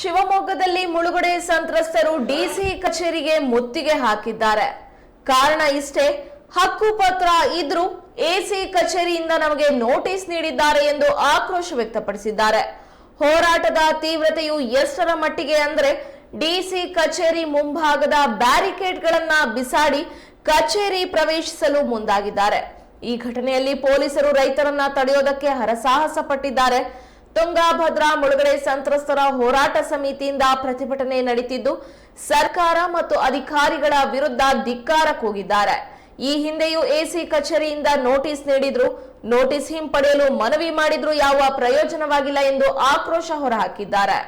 ಶಿವಮೊಗ್ಗದಲ್ಲಿ ಮುಳುಗಡೆ ಸಂತ್ರಸ್ತರು ಡಿಸಿ ಕಚೇರಿಗೆ ಮುತ್ತಿಗೆ ಹಾಕಿದ್ದಾರೆ. ಕಾರಣ ಇಷ್ಟೇ ಹಕ್ಕುಪತ್ರ ಇದ್ರೂ ಎಸಿ ಕಚೇರಿಯಿಂದ ನಮಗೆ ನೋಟಿಸ್ ನೀಡಿದ್ದಾರೆ ಎಂದು ಆಕ್ರೋಶ ವ್ಯಕ್ತಪಡಿಸಿದ್ದಾರೆ. ಹೋರಾಟದ ತೀವ್ರತೆಯು ಎಷ್ಟರ ಮಟ್ಟಿಗೆ ಅಂದ್ರೆ ಡಿಸಿ ಕಚೇರಿ ಮುಂಭಾಗದ ಬ್ಯಾರಿಕೇಡ್ಗಳನ್ನ ಬಿಸಾಡಿ ಕಚೇರಿ ಪ್ರವೇಶಿಸಲು ಮುಂದಾಗಿದ್ದಾರೆ. ಈ ಘಟನೆಯಲ್ಲಿ ಪೊಲೀಸರು ರೈತರನ್ನ ತಡೆಯೋದಕ್ಕೆ ಹರಸಾಹಸ ಪಟ್ಟಿದ್ದಾರೆ ತುಂಗಾಭದ್ರಾ ಮುಳುಗಡೆ ಸಂತ್ರಸ್ತರ ಹೋರಾಟ ಸಮಿತಿಯಿಂದ ಪ್ರತಿಭಟನೆ ನಡೆಯುತ್ತಿದ್ದು ಸರ್ಕಾರ ಮತ್ತು ಅಧಿಕಾರಿಗಳ ವಿರುದ್ಧ ಧಿಕ್ಕಾರ ಕೂಗಿದ್ದಾರೆ. ಈ ಹಿಂದೆಯೂ ಎಸಿ ಕಚೇರಿಯಿಂದ ನೋಟಿಸ್ ನೀಡಿದ್ರು. ನೋಟಿಸ್ ಹಿಂಪಡೆಯಲು ಮನವಿ ಮಾಡಿದ್ರು. ಯಾವ ಪ್ರಯೋಜನವಾಗಿಲ್ಲ ಎಂದು ಆಕ್ರೋಶ ಹೊರಹಾಕಿದ್ದಾರೆ.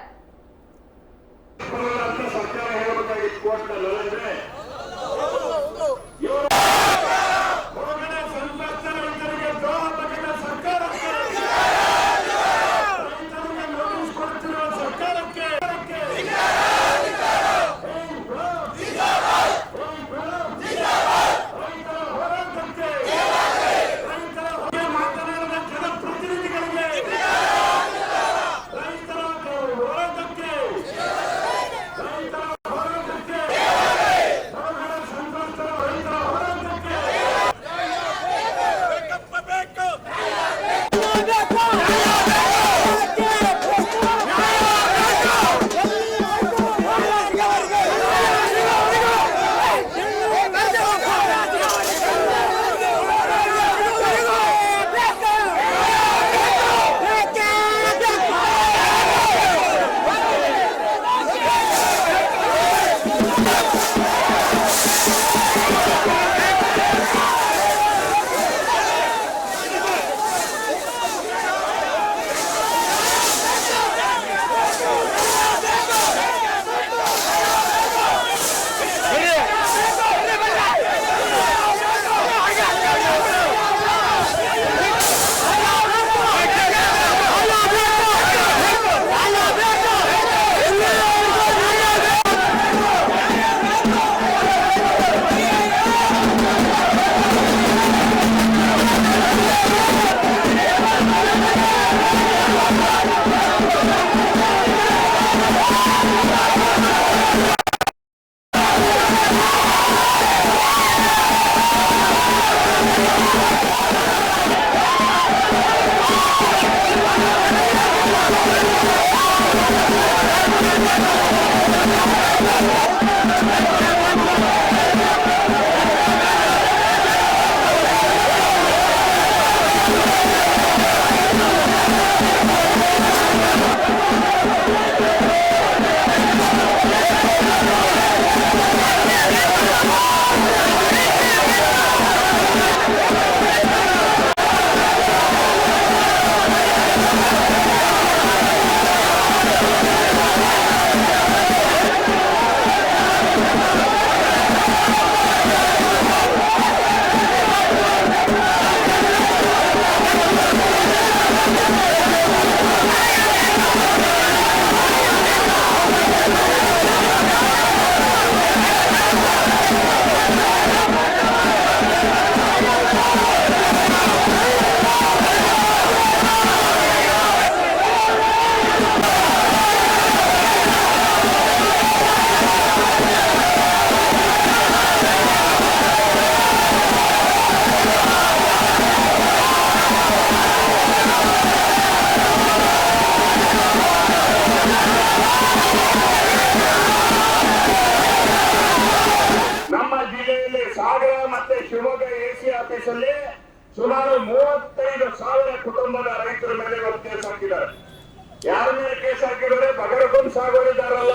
ಯಾರ ಮೇಲೆ ಕೇಸ್ ಹಾಕಿದ್ದಾರೆ? ಬಗರಕೊಂಡ್ ಸಾಗೋರಿದಾರಲ್ಲ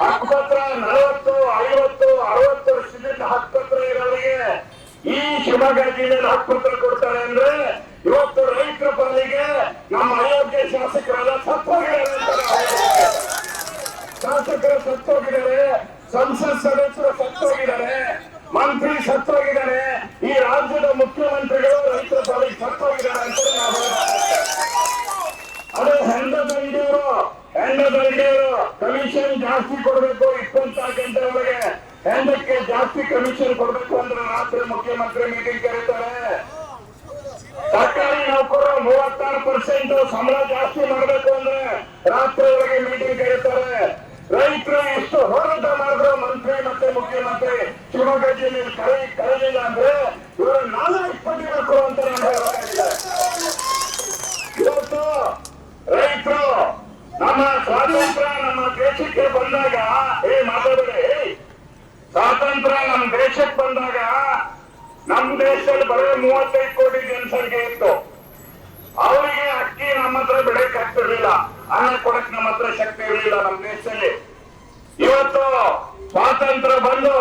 ಹಕ್ಕುಪತ್ರ ನಲವತ್ತು ಐವತ್ತು ಅರವತ್ತು ವರ್ಷದಿಂದ ಹಕ್ಕುಪತ್ರ ಇರೋರಿಗೆ ಈ ಶಿವಮೊಗ್ಗ ಜಿಲ್ಲೆಯಲ್ಲಿ ಹಕ್ಕುಪತ್ರ ಕೊಡ್ತಾರೆ ಅಂದ್ರೆ ಇವತ್ತು ರೈತರ ಪಾಲಿಗೆ ನಮ್ಮ ಅಯೋಗ್ಯ ಶಾಸಕರೆಲ್ಲ ಸತ್ತೋಗಿದ್ದಾರೆ. ಶಾಸಕರು ಸತ್ತೋಗಿದ್ದಾರೆ ಸಂಸತ್ ಸದಸ್ಯರು ಸತ್ತೋಗಿದ್ದಾರೆ ಮಂತ್ರಿ ಸತ್ತೋಗಿದ್ದಾರೆ ಈ ರಾಜ್ಯದ ಮುಖ್ಯಮಂತ್ರಿಗಳು ರೈತರ ಪಾಲಿಗೆ ಸತ್ತೋಗಿದ್ದಾರೆ ಅಂತ ನಾವು ಕಮಿಷನ್ ಜಾಸ್ತಿ ಕೊಡಬೇಕು, ಇಪ್ಪತ್ತ ಗಂಟೆ ಒಳಗೆ ಹೆಂಡಕ್ಕೆ ಜಾಸ್ತಿ ಕಮಿಷನ್ ಕೊಡಬೇಕು ಅಂದ್ರೆ ರಾತ್ರಿ ಮುಖ್ಯಮಂತ್ರಿ ಮೀಟಿಂಗ್ ಕರೀತಾರೆ. ಸರ್ಕಾರಿ ನೌಕರರು ಮೂವತ್ತಾರು ಪರ್ಸೆಂಟ್ ಸಂಬಳ ಜಾಸ್ತಿ ಮಾಡಬೇಕು ಅಂದ್ರೆ ರಾತ್ರಿ ಒಳಗೆ ಮೀಟಿಂಗ್ ಕರೀತಾರೆ. ರೈತರು ಎಷ್ಟು ಹೋರಾಟ ಮಾಡಿದ್ರು, ಮಂತ್ರಿ ಮತ್ತೆ ಮುಖ್ಯಮಂತ್ರಿ. ಶಿವಮೊಗ್ಗ ಜಿಲ್ಲೆಯಲ್ಲಿ ಕರೆ ಕರೆದಿಲ್ಲ ಅಂದ್ರೆ ಇವರು ನಾಲ್ಕು ದೇಶಕ್ಕೆ ಬಂದಾಗ, ಏ, ಮಾತಾಡಬೇಡಿ ಸ್ವಾತಂತ್ರ್ಯ ನಮ್ಮ ದೇಶಕ್ಕೆ ಬಂದಾಗ, ನಮ್ಮ ದೇಶದಲ್ಲಿ ಬರೋ ಮೂವತ್ತೈದು ಕೋಟಿ ಜನಸಂಖ್ಯೆ ಇತ್ತು. ಅವರಿಗೆ ಅಕ್ಕಿ ನಮ್ಮ ಹತ್ರ ಬೆಳೆಯಕ್ ಆಗ್ತಿರ್ಲಿಲ್ಲ. ಅನ್ನ ಕೊಡಕ್ ನಮ್ಮ ಹತ್ರ ಶಕ್ತಿ ಇರಲಿಲ್ಲ ನಮ್ಮ ದೇಶದಲ್ಲಿ. ಇವತ್ತು ಸ್ವಾತಂತ್ರ್ಯ ಬಂದು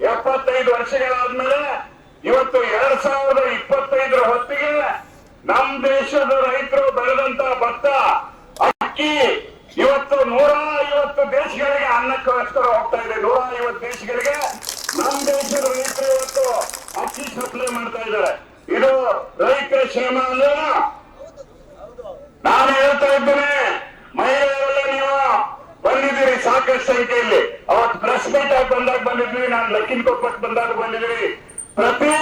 ಎಪ್ಪತ್ತೈದು ವರ್ಷಗಳಾದ್ಮೇಲೆ, ಇವತ್ತು ಎರಡ್ ಸಾವಿರದ ಇಪ್ಪತ್ತೈದರ ಹೊತ್ತಿಗೆ ನಮ್ಮ ದೇಶದ ರೈತರು ಬೆಳೆದಂತ ಭತ್ತ, ಅಕ್ಕಿ ಐವತ್ತು ದೇಶಗಳಿಗೆ ಅನ್ನಕ್ಕೋಸ್ಕರ ಹೋಗ್ತಾ ಇದೆ. ನೂರ ಐವತ್ತು ದೇಶಗಳಿಗೆ ನಮ್ಮ ದೇಶದ ರೈತರು ಇವತ್ತು ಅಕ್ಕಿ ಸಪ್ಲೈ ಮಾಡ್ತಾ ಇದ್ದಾರೆ. ಇದು ರೈತರ ಶ್ರಮ ಅಲ್ಲ ನಾನು ಹೇಳ್ತಾ ಇದ್ದೇನೆ, ಮಹಿಳೆಯರೆಲ್ಲ ನೀವು ಬಂದಿದ್ದೀರಿ ಸಾಕಷ್ಟು ಸಂಖ್ಯೆಯಲ್ಲಿ. ಅವತ್ತು ಪ್ರೆಸ್ ಮೀಟ್ ಆಗಿ ಬಂದಾಗ ಬಂದಿದ್ವಿ, ನಾನು ಲಕ್ಕಿನ ಕೊಪ್ಪಕ್ಕೆ ಬಂದಾಗ ಬಂದಿದ್ವಿ ಪ್ರತಿ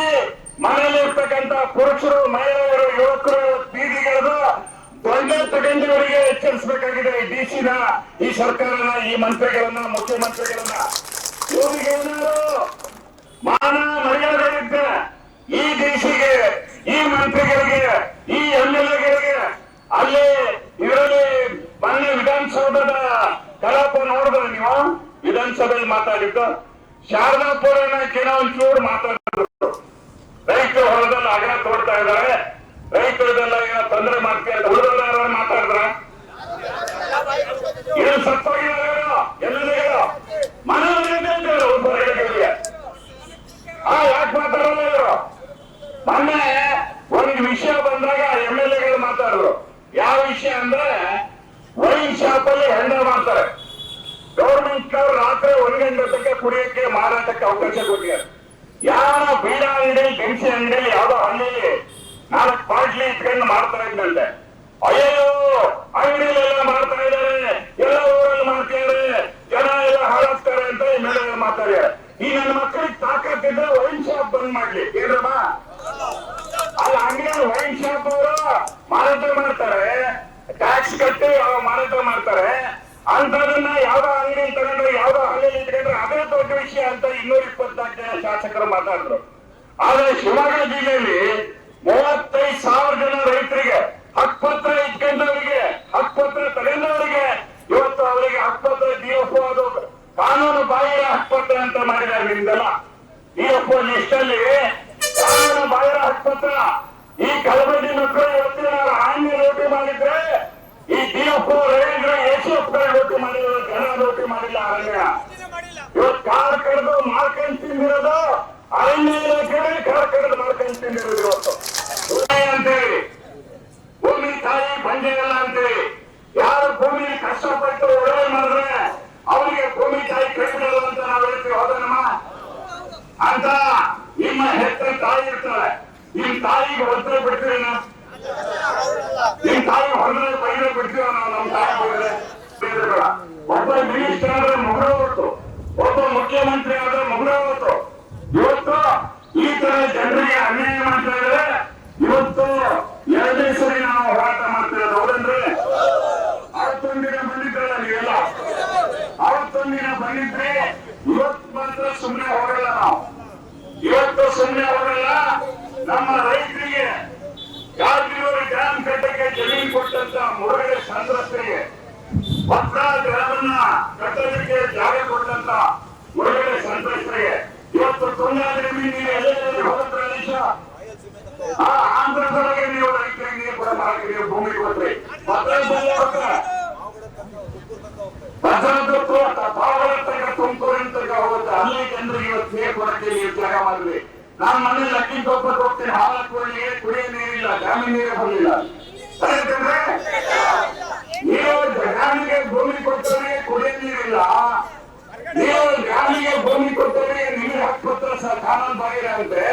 ಮನೆಯಲ್ಲಿ ಇರ್ತಕ್ಕಂತ ಪುರುಷರು, ಮಹಿಳೆಯರು ದೊಡ್ಡ ತಗೊಂಡವರಿಗೆ ಎಚ್ಚರಿಸಬೇಕಾಗಿದೆ. ಡಿ ಸಿನ ಈ ಸರ್ಕಾರನ, ಈ ಮಂತ್ರಿಗಳನ್ನ, ಮುಖ್ಯಮಂತ್ರಿಗಳನ್ನ. ಇವರಿಗೆ ಏನಾದ್ರು ಮಾನ ಮರ್ಯಾದೆಗಳಿದ್ರೆ ಈ ಡಿಸಿಗೆ ಈ ಮಂತ್ರಿಗಳಿಗೆ, ಈ ಎಂ ಎಲ್ ಎಗಳಿಗೆ ಅಲ್ಲಿ ಇದರಲ್ಲಿ ಮಾನ್ಯ ವಿಧಾನಸೌಧದ ಕಲಾಪ ನೋಡಿದ್ರೆ ನೀವು? ವಿಧಾನಸಭೆಯಲ್ಲಿ ಮಾತಾಡಿದ್ದು? ಶಾರದಾ ಪೂರ್ಣ ಏನೋ ಒಂಚೂರು ರೈತರು ಹೊಲದಲ್ಲಿ ಅಗಲ ತೋಡ್ತಾ ಇದ್ದಾರೆ ರೈತರದೆಲ್ಲ ಏನೋ ತೊಂದರೆ ಮಾಡ್ತೀಯ ಅಂತ ಉಳಿದಲ್ಲ ಮಾತಾಡಿದ್ರ ಇದು ಸತ್ತೋಗಿದ್ದಾರೆ ಎಲ್ಲರಿಗೂ ಮನೆ ಒಬ್ಬ ರೈತರಿಗೆ ಆ ಯಾಕೆ ಮಾತಾಡಲ್ಲ ಇವರು ಮೊನ್ನೆ ಒಂದು ವಿಷಯ ಬಂದಾಗ ಎಂ ಎಲ್ ಎಗಳು ಮಾತಾಡಿದ್ರು ಯಾವ ವಿಷಯ ಅಂದ್ರೆ ವೈನ್ ಶಾಪ್ ಅಲ್ಲಿ ಹೆಂಡ ಮಾಡ್ತಾರೆ ಗೌರ್ಮೆಂಟ್ ನವರು ರಾತ್ರಿ ಒಂದು ಗಂಟೆ ತನಕ ಕುಡಿಯಕ್ಕೆ ಮಾರಾಟಕ್ಕೆ ಅವಕಾಶ ಕೊಟ್ಟಿದ್ದಾರೆ. ಯಾವ ಬೀಡ ಅಂಗಡಿ ದಿನಸಿ ಅಂಗಡಿ, ಯಾವ್ದೋ ಹಳ್ಳಿಲಿ ನಾಲ್ಕು ಬಾಟ್ಲಿ ಇಟ್ಕೊಂಡು ಮಾಡ್ತಾ ಇದ್ದಂತೆ ಅಯ್ಯೋ ಅಂಗಡಿಲೆಲ್ಲ ಮಾಡ್ತಾ ಇದ್ದಾರೆ. ಎಲ್ಲ ಊರಲ್ಲಿ ಮಾಡ್ತಾರೆ ಜನ ಎಲ್ಲ ಹಾಳಾಗ್ತಾರೆ ಅಂತ ಈ ಮೇಲೆ ಮಾತಾಡ್ಯಾರ. ಈ ನನ್ನ ಮಕ್ಕಳಿಗೆ ತಾಕತ್ತಿದ್ರೆ ವೈನ್ ಶಾಪ್ ಬಂದ್ ಮಾಡ್ಲಿ. ಏನ್ರಮ್ಮ ಅಲ್ಲ ಅಂಗಡಿಯಲ್ಲಿ ವೈನ್ ಶಾಪ್ ಅವರು ಮಾರಾಟ ಮಾಡ್ತಾರೆ. ಟ್ಯಾಕ್ಸ್ ಕಟ್ಟಿ ಮಾರಾಟ ಮಾಡ್ತಾರೆ. ಅಂತದನ್ನ ಯಾವ್ದೋ ಅಂಗಡಿ ತಗೊಂಡ್ರೆ, ಯಾವ್ದೋ ಹಳ್ಳಿ ಇಟ್ಕೊಂಡ್ರೆ ಅದೇ ದೊಡ್ಡ ವಿಷಯ ಅಂತ ಇನ್ನೂರ ಇಪ್ಪತ್ನಾಲ್ಕು ಜನ ಶಾಸಕರು ಮಾತಾಡಿದ್ರು. ಆದ್ರೆ ಶಿವಮೊಗ್ಗ ಜಿಲ್ಲೆಯಲ್ಲಿ ಮೂವತ್ತೈದು ಸಾವಿರ ಜನ ರೈತರಿಗೆ ಹಕ್ಪತ್ರ ಇಟ್ಕೊಂಡವರಿಗೆ ಹಕ್ಪತ್ರ ತಗೊಂಡವರಿಗೆ ಇವತ್ತು ಅವರಿಗೆ ಹಕ್ಪತ್ರ ಡಿಎಫ್ಒ ಅದು ಕಾನೂನು ಬಾಹಿರ ಹಕ್ಪತ್ರ ಅಂತ ಮಾಡಿದ್ದಾರೆ ನಿಮ್ದೆಲ್ಲ. ಡಿಎಫ್ಒ ಲಿಸ್ಟ್ ಅಲ್ಲಿ ಕಾನೂನು ಬಾಹಿರ ಹಕ್ಪತ್ರ ಈ ಕಲಬಡ್ಡಿ ಮಕ್ಕಳು ಇವತ್ತಿನ ಆನ್ಯ ಲೋಟಿ ಮಾಡಿದ್ರೆ ಈ ಡಿಎಫ್ಒ ರವೀಂದ್ರ ಜನ ಲೋಟಿ ಮಾಡಿಲ್ಲ ಅರಣ್ಯ ಇವತ್ತು ಕಾರ್ ಕಡ್ದು ಮಾರ್ಕೊಂಡ್ ತಿಂದಿರೋದು ಅರಣ್ಯ ಇಲಾಖೆ ಕಾರ್ ಕಡ್ದು ತಿಂದಿರೋದು ಇವತ್ತು ಉದಯ ಅಂತೇಳಿ ಭೂಮಿ ತಾಯಿ ಬಂಜೆಯಲ್ಲ ಅಂತೇಳಿ ಯಾರು ಭೂಮಿ ಕಷ್ಟಪಟ್ಟು ಒಳ್ಳೆ ಮಾಡಿದ್ರೆ ಅವರಿಗೆ ಭೂಮಿ ತಾಯಿ ಕೈ ಬಿಡಲ್ಲ ಅಂತ ನಾವು ಹೇಳ್ತೀವಿ ಹೌದನಮ್ಮ ಅಂತ ನಿಮ್ಮ ಹೆತ್ತ ತಾಯಿ ಇರ್ತಾಳೆ ನಿಮ್ ತಾಯಿಗೆ ಹೊರದ್ರೆ ಬಿಡ್ತೀವಿ ನಾವು ನಿಮ್ ತಾಯಿ ಹೊರದ್ರೆ ಬೈದ್ರೆ ಬಿಡ್ತೀವ ನಾವು ನಮ್ಮ ತಾಯಿ ಬೈದ್ರೆ ಬೇಡ. ಒಬ್ಬ ಮಿನಿಸ್ಟರ್ ಆದ್ರೆ ಮುಗಿದ ಹೊತ್ತು ಒಬ್ಬ ಮುಖ್ಯಮಂತ್ರಿ ಆದ್ರೆ ಮುಗಿದ ಹೊತ್ತು ಇವತ್ತು ಈ ತರ ಜನರಿಗೆ ಅನ್ಯಾಯ ಮಾಡ್ತಾ ಇದ್ರೆ ಇವತ್ತು ಎರಡನೇ ಸರಿ ನಾವು ಹೋರಾಟ ಮಾಡ್ತಿರೋದು ಹೌದಂದ್ರೆ ಅವತ್ತೊಂದಿನ ಬಂದಿದ್ರಲ್ಲ ನೀವೆಲ್ಲ ಅವತ್ತೊಂದಿನ ಬಂದಿದ್ರೆ ಇವತ್ತು ಮಾತ್ರ ಸುಮ್ಮನೆ ಹೋಗಲ್ಲ ನಾವು ಇವತ್ತು ಸುಮ್ಮನೆ ಹೋಗಲ್ಲ ನಮ್ಮ ರೈತರಿಗೆ ಯಾದಗಿರಿ ಡ್ಯಾಮ್ ಕಟ್ಟಕ್ಕೆ ಜಮೀನು ಕೊಟ್ಟಂತ ಮುರುಗಡೆ ಸಂತ್ರಸ್ತರಿಗೆ ಭದ್ರಾ ಡ್ಯಾಮನ್ನ ಕಟ್ಟೋದಕ್ಕೆ ಜಾಗ ಕೊಟ್ಟಂತ ಒಳ್ಳೆ ಸಂತ್ರಸ್ತರಿಗೆ ಇವತ್ತು ತುಂಗಾದ್ರಿ ನೀವು ಎಲ್ಲೆಲ್ಲಿ ಹೋದ್ರ ಆ ಆಂಧ್ರದೊಳಗೆ ನೀವು ರೈತರಿಗೆ ನೀರು ಕೂಡ ಮಾಡಕ್ಕೆ ನೀವು ಭೂಮಿ ಕೊಟ್ರಿ ಭದ್ರಾ ಜಿಲ್ಲೆ ಭದ್ರಾದತ್ತು ಪಾವಗಡ ತನಕ ತುಮಕೂರಿನ ತನಕ ಅಲ್ಲಿ ಜನರಿಗೆ ಇವತ್ತು ನೀರು ಕೊಡಕ್ಕೆ ಜಾಗ ಮಾಡಿದ್ರಿ ನಾನು ಮನೆ ಲಕ್ಕಿನ ಕೊಪ್ಪಕ್ಕೆ ಹೋಗ್ತೀನಿ. ಹಾಲಕ್ಕೂರಿಗೆ ಕುಡಿಯೋ ನೀರಿಲ್ಲ ಡ್ಯಾಮಿನ ನೀರೇ ಬರಲಿಲ್ಲ ಯಾಕಂದ್ರೆ ನೀವು ಡ್ಯಾಮಿಗೆ ಭೂಮಿ ಕೊಟ್ಟವರಿಗೆ ನೀರಿಲ್ಲ ನೀವು ಡ್ಯಾಮಿಗೆ ಭೂಮಿ ಕೊಟ್ಟವರಿಗೆ ನಿಮಗೆ ಹಕ್ಕುಪತ್ರ ಸರ್ ಕಾನೂನು ಬಾಹಿರ ಅಂತೆ